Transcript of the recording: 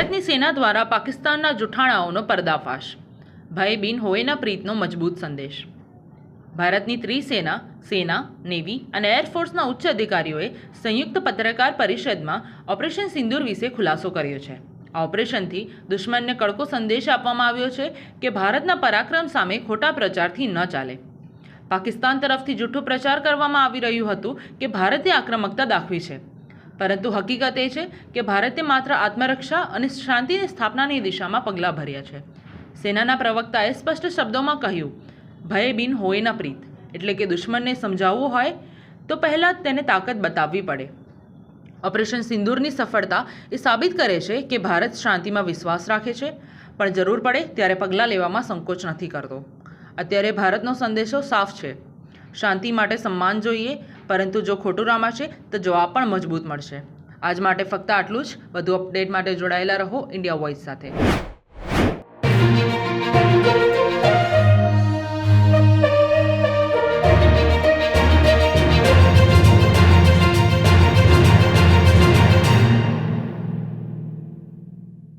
સેના દ્વારા પાકિસ્તાનના જુઠ્ઠાણાઓનો પર્દાફાશ. ભય બિન હોયના પ્રીતનો મજબૂત સંદેશ. ભારતની ત્રિસેના, સેના, નેવી અને એરફોર્સના ઉચ્ચ અધિકારીઓએ સંયુક્ત પત્રકાર પરિષદમાં ઓપરેશન સિંદૂર વિશે ખુલાસો કર્યો છે. આ ઓપરેશનથી દુશ્મનને કડકો સંદેશ આપવામાં આવ્યો છે કે ભારતના પરાક્રમ સામે ખોટા પ્રચારથી ન ચાલે. પાકિસ્તાન તરફથી જૂઠો પ્રચાર કરવામાં આવી રહ્યું હતું કે ભારતે આક્રમકતા દાખવી છે. પરંતુ હકીકત એ છે કે ભારતે માત્ર આત્મરક્ષા અને શાંતિની સ્થાપનાની દિશામાં પગલાં ભર્યા છે. સેનાના પ્રવક્તાએ સ્પષ્ટ શબ્દોમાં કહ્યું, ભય બિન હોયના પ્રીત. એટલે કે દુશ્મનને સમજાવવું હોય તો પહેલાં તેને તાકાત બતાવવી પડે. ઓપરેશન સિંદૂરની સફળતા એ સાબિત કરે છે કે ભારત શાંતિમાં વિશ્વાસ રાખે છે, પણ જરૂર પડે ત્યારે પગલાં લેવામાં સંકોચ નથી કરતો. અત્યારે ભારતનો સંદેશો સાફ છે. શાંતિ માટે સન્માન જોઈએ પરંતુ જો ખોટું રામાશે તો જવાબ પણ મજબૂત મળશે. આજ માટે ફક્ત આટલું જ. વધુ અપડેટ માટે જોડાયેલા રહો ઇન્ડિયા વોઇસ સાથે.